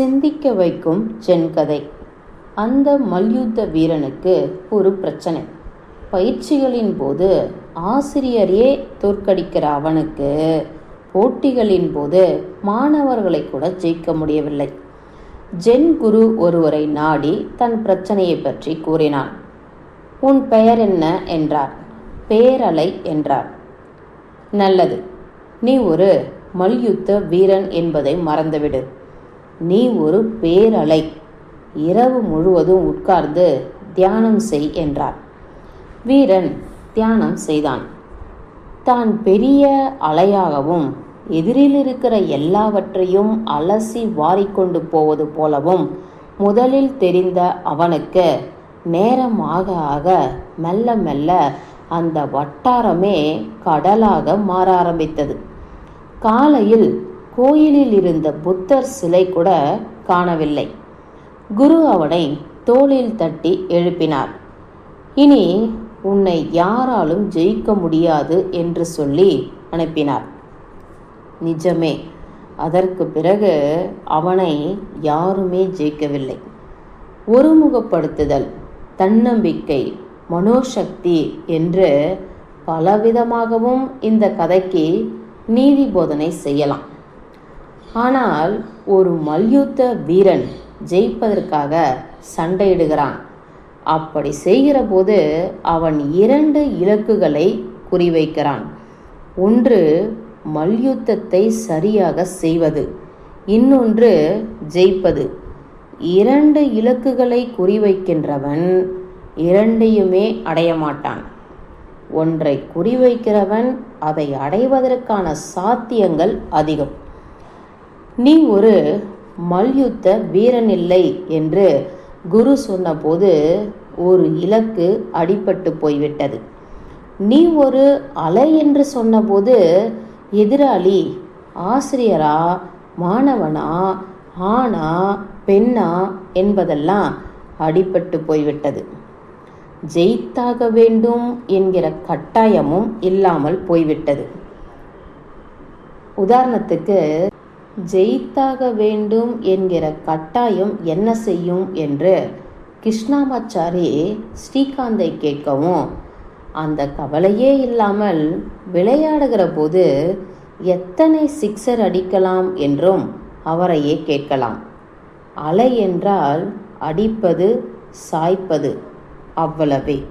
சிந்திக்க வைக்கும் சென்கதை. அந்த மல்யுத்த வீரனுக்கு ஒரு பிரச்சனை. பயிற்சிகளின் போது ஆசிரியரையே தோற்கடிக்கிற அவனுக்கு போட்டிகளின் போது மாணவர்களை கூட ஜெயிக்க முடியவில்லை. ஜென் குரு ஒருவரை நாடி தன் பிரச்சனையை பற்றி கூறினான். உன் பெயர் என்ன? என்றார். பேரலை என்றார். நல்லது. நீ ஒரு மல்யுத்த வீரன் என்பதை மறந்துவிடு. நீ ஒரு பேரலை. இரவு முழுவதும் உட்கார்ந்து தியானம் செய் என்றார். வீரன் தியானம் செய்தான். தான் பெரிய அலையாகவும் எதிரில் இருக்கிற எல்லாவற்றையும் அலசி வாரிக்கொண்டு போவது போலவும் முதலில் தெரிந்த அவனுக்கு நேரம் ஆக ஆக மெல்ல மெல்ல அந்த வட்டாரமே கடலாக மாற ஆரம்பித்தது. காலையில் கோயிலில் இருந்த புத்தர் சிலை கூட காணவில்லை. குரு அவனை தோளில் தட்டி எழுப்பினார். இனி உன்னை யாராலும் ஜெயிக்க முடியாது என்று சொல்லி அனுப்பினார். நிஜமே அதற்கு பிறகு அவனை யாருமே ஜெயிக்கவில்லை. ஒருமுகப்படுத்துதல் தன்னம்பிக்கை மனோசக்தி என்று பலவிதமாகவும் இந்த கதைக்கு நீதி போதனை செய்யலாம். ஆனால் ஒரு மல்யுத்த வீரன் ஜெயிப்பதற்காக சண்டையிடுகிறான். அப்படி செய்கிற போது அவன் இரண்டு இலக்குகளை குறிவைக்கிறான். ஒன்று மல்யுத்தத்தை சரியாக செய்வது. இன்னொன்று ஜெயிப்பது. இரண்டு இலக்குகளை குறிவைக்கின்றவன் இரண்டையுமே அடைய மாட்டான். ஒன்றை குறிவைக்கிறவன் அதை அடைவதற்கான சாத்தியங்கள் அதிகம். நீ ஒரு மல்யுத்த வீரன் இல்லை என்று குரு சொன்னபோது ஒரு இலக்கு அடிபட்டு போய்விட்டது. நீ ஒரு அலை என்று சொன்னபோது எதிராளி ஆசிரியரா மாணவனா ஆணா பெண்ணா என்பதெல்லாம் அடிபட்டு போய்விட்டது. ஜெயித்தாக வேண்டும் என்கிற கட்டாயமும் இல்லாமல் போய்விட்டது. உதாரணத்துக்கு ஜெயித்தாக வேண்டும் என்கிற கட்டாயம் என்ன செய்யும் என்று கிருஷ்ணாமாச்சாரி ஸ்ரீகாந்தை கேட்கவும் அந்த கவலையே இல்லாமல் விளையாடுகிற போது எத்தனை சிக்ஸர் அடிக்கலாம் என்றும் அவரையே கேட்கலாம். அலை என்றால் அடிப்பது சாய்ப்பது அவ்வளவே.